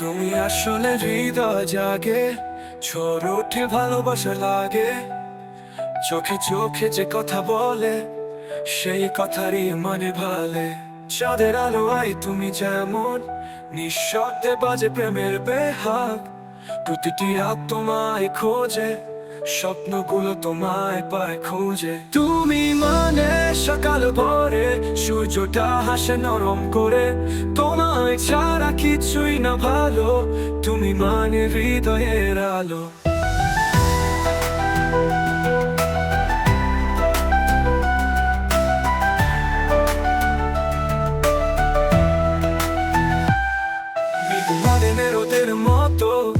তুমি আসলে হৃদয় জাগে ছোট উঠে ভালোবাসা লাগে। চোখে চোখে যে কথা বলে, সেই কথারই মনে ভালে। চাঁদের আলো আই তুমি যেমন নিঃশব্দে বাজে প্রেমের বেহাগ, প্রতিটি আত্মায় তোমায় খোঁজে। স্বপ্নগুলো তোমায় পায় খুঁজে। তুমি মানে সকাল ভোরে, সূর্যটা হাসে নরম করে। তোমায় ছাড়া কিছুই না ভালো, তুমি মানে হৃদয়ের আলো। রোদের মতো,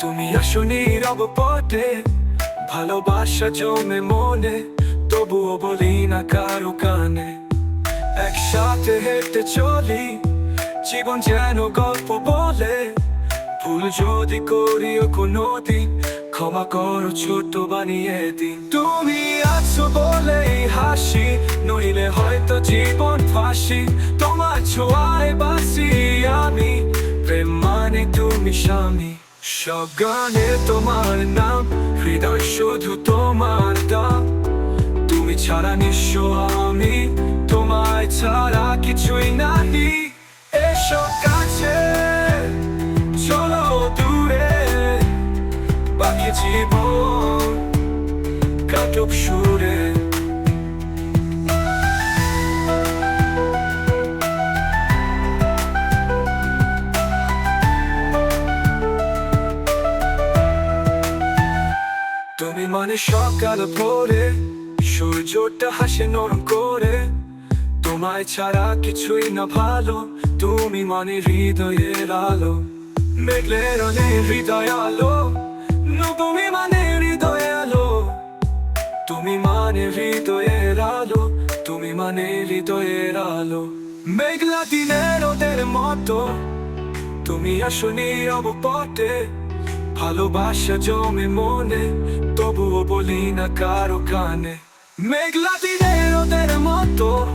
তুমি আসো নীরব পথে। ভালোবাসা জমে মনে, তবুও বলি না কারও কানে। একসাথে হেঁটে চলি, জীবন যেন গল্প বলে। ভুল যদি করিও কোনো দিন ক্ষমা করো ছোট বানিয়ে দিন। তুমি আছো বলেই হাসি, নইলে হয়তো জীবন ফাঁসি। তোমার ছোঁয়ায় বাসি আমি, প্রেম মানে তুমি স্বামী। সব গানে তোমার নাম হৃদয় শুধু তোমার দাম তুমি ছাড়া নিঃস্ব আমি, তোমায় ছাড়া কিছুই নাহি। এসো কাছে, চলো দূরে। বাকি জীবন কাটুক সুরে। মানে সকাল ভোরে, সূর্যটা হাসে নরম করে। তোমায় ছাড়া কিছুই না ভালো, তুমি মানে হৃদয়ের আলো। মেঘলে রনে হৃদয় আলো তুমি মানে হৃদয় আলো। তুমি মানে হৃদয়ের আলো, তুমি মানে হৃদয়ের আলো। মেঘলা দিনের ওদের মতো, তুমি আসো নীরব পথে ভালোবাসা জমে মনে, তবুও বলি না কারও কানে। মেঘলা দিনের ওদের মতো,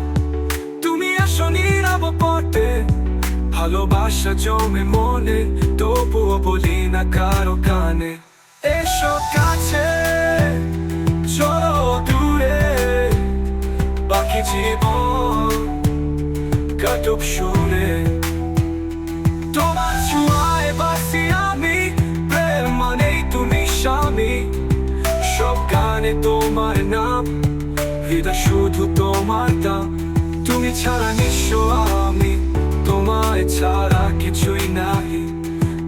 তুমি আসো নীরব পথে। ভালোবাসা জমে মনে, তবুও বলি না কারও কানে। এসো কাছে, চলো দূরে। বাকি জীবন কাটুক শুনে। স্বামী, সব গানে তোমার নাম হৃদয় শুধু তোমার দাম। তুমি ছাড়া নিঃস্ব আমি, তোমায় ছাড়া কিছুই নাহি।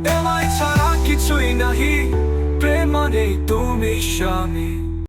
তোমায় ছাড়া কিছুই নাহি, প্রেম মানেই তুমি স্বামী।